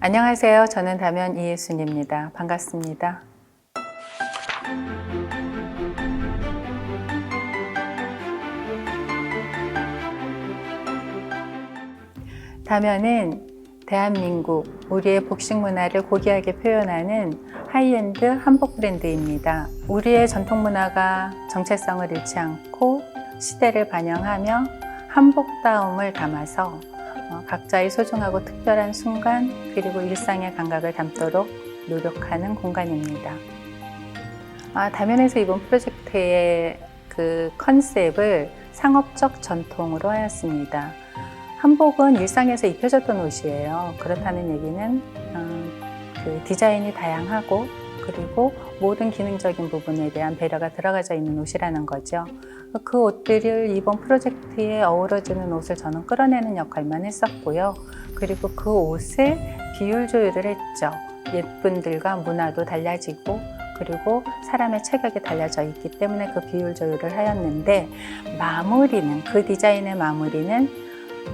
안녕하세요. 저는 다면 이예순입니다. 반갑습니다. 다면은 대한민국 우리의 복식 문화를 고귀하게 표현하는 하이엔드 한복 브랜드입니다. 우리의 전통 문화가 정체성을 잃지 않고 시대를 반영하며 한복다움을 담아서 어, 각자의 소중하고 특별한 순간 그리고 일상의 감각을 담도록 노력하는 공간입니다. 아, 다면에서 이번 프로젝트의 그 컨셉을 상업적 전통으로 하였습니다. 한복은 일상에서 입혀졌던 옷이에요. 그렇다는 얘기는 음, 그 디자인이 다양하고 그리고 모든 기능적인 부분에 대한 배려가 들어가져 있는 옷이라는 거죠. 그 옷들을 이번 프로젝트에 어우러지는 옷을 저는 끌어내는 역할만 했었고요. 그리고 그 옷을 비율 조율을 했죠. 옛분들과 문화도 달라지고 그리고 사람의 체격이 달라져 있기 때문에 그 비율 조율을 하였는데 마무리는 그 디자인의 마무리는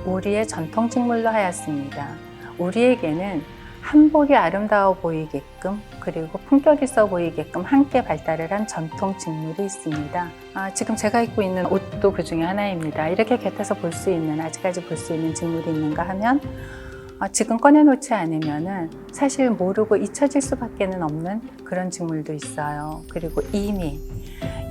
우리의 전통 직물로 하였습니다. 우리에게는 한복이 아름다워 보이게끔 그리고 품격 있어 보이게끔 함께 발달을 한 전통 직물이 있습니다. 아, 지금 제가 입고 있는 옷도 그 중에 하나입니다. 이렇게 곁에서 볼 수 있는 아직까지 볼 수 있는 직물이 있는가 하면 아, 지금 꺼내놓지 않으면은 사실 모르고 잊혀질 수밖에는 없는 그런 직물도 있어요. 그리고 이미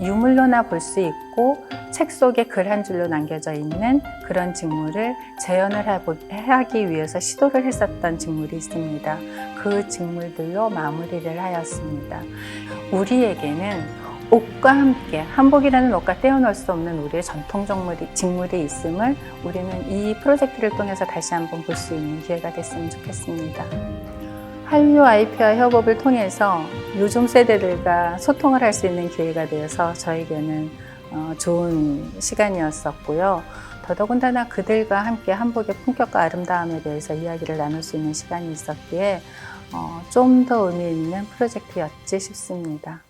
유물로나 볼 수 있고 책 속에 글 한 줄로 남겨져 있는 그런 직물을 재현을 하기 위해서 시도를 했었던 직물이 있습니다. 그 직물들로 마무리를 하였습니다. 우리에게는 옷과 함께 한복이라는 옷과 떼어놓을 수 없는 우리의 전통 정물이, 직물이 있음을 우리는 이 프로젝트를 통해서 다시 한번 볼 수 있는 기회가 됐으면 좋겠습니다. 한류 IP와 협업을 통해서 요즘 세대들과 소통을 할 수 있는 기회가 되어서 저에게는 어, 좋은 시간이었었고요. 더더군다나 그들과 함께 한복의 품격과 아름다움에 대해서 이야기를 나눌 수 있는 시간이 있었기에 어, 좀더 의미 있는 프로젝트였지 싶습니다.